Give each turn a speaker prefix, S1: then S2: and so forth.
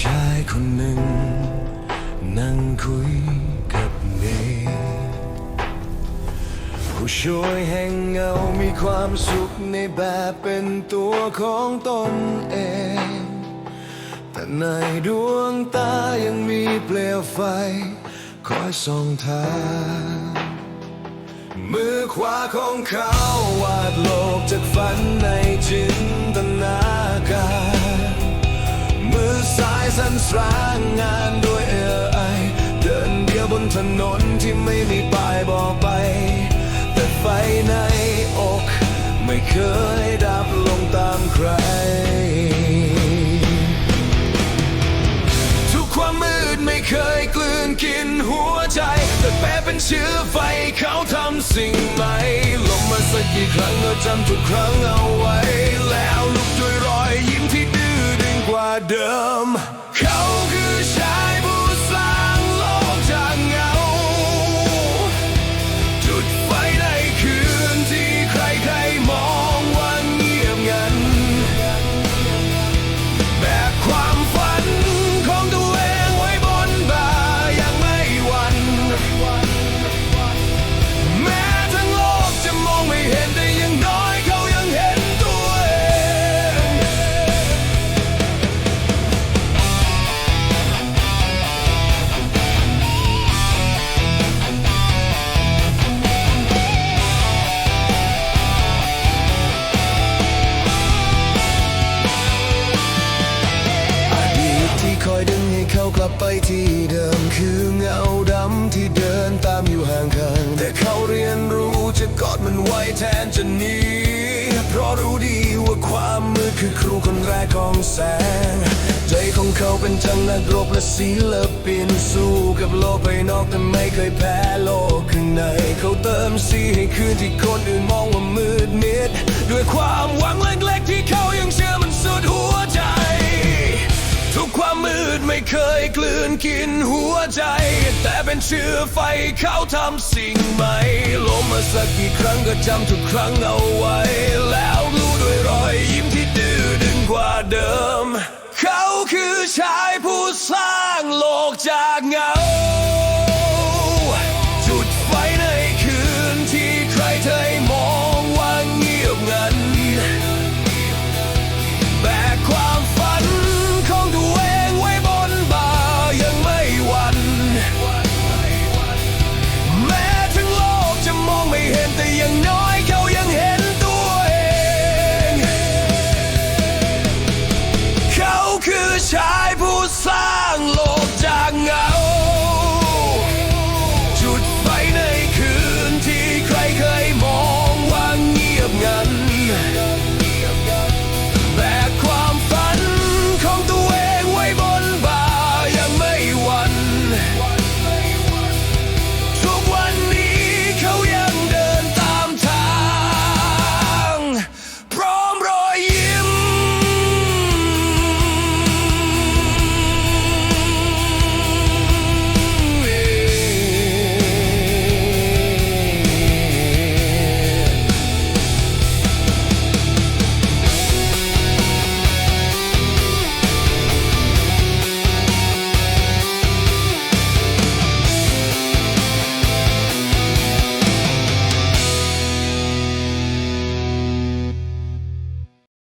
S1: ชายคนหนึ่ง นั่งคุยกับเมผู้ช่วยแห่งเงา มีความสุขในแบบเป็นตัวของตนเอง แต่ในดวงตายังมีเปลวไฟ คอยส่องทางมือขวาของเขาวาดโลกจากฝันในายสั่นสร้างงานด้วยเอไอเดินเดียวบนถนนที่ไม่มีป้ายบอกไป แต่ไฟในอก ไม่เคยดับลงตามใคร ทุกความมืดไม่เคยกลืนกินหัวใจ แต่แปรเป็นเชื้อไฟเขาทำสิ่งใหม่ลมมาสักกี่ครั้งก็จำทุกครั้งเอาไว้ แล้วลุกด้วยรอยยิ้มที่ดื้อดึงกว่าเดิม แทนจะหนีเพราะรู้ดีว่าความมืดคือครูคนแรกของแสง ใจของเขาเป็นจังนักรบและศิลปินสู้กับโลกภายนอกแต่ไม่เคยแพ้โลกข้างใน เขาเติมสีให้คืนที่คนอื่นมองว่ามืดมิด ด้วยความหวังเล็ก ดไม่เคยกลืนกินหัวใจ แต่เป็นเชื้อไฟเขาทำสิ่งใหม่ลมมาสักกี่ครั้งก็จำทุกครั้งเอาไว้ แล้วรู้ด้วยรอยยิ้มที่ดื้อดึงกว่าเดิม เขาคือชายผู้สร้างโลกจากเงา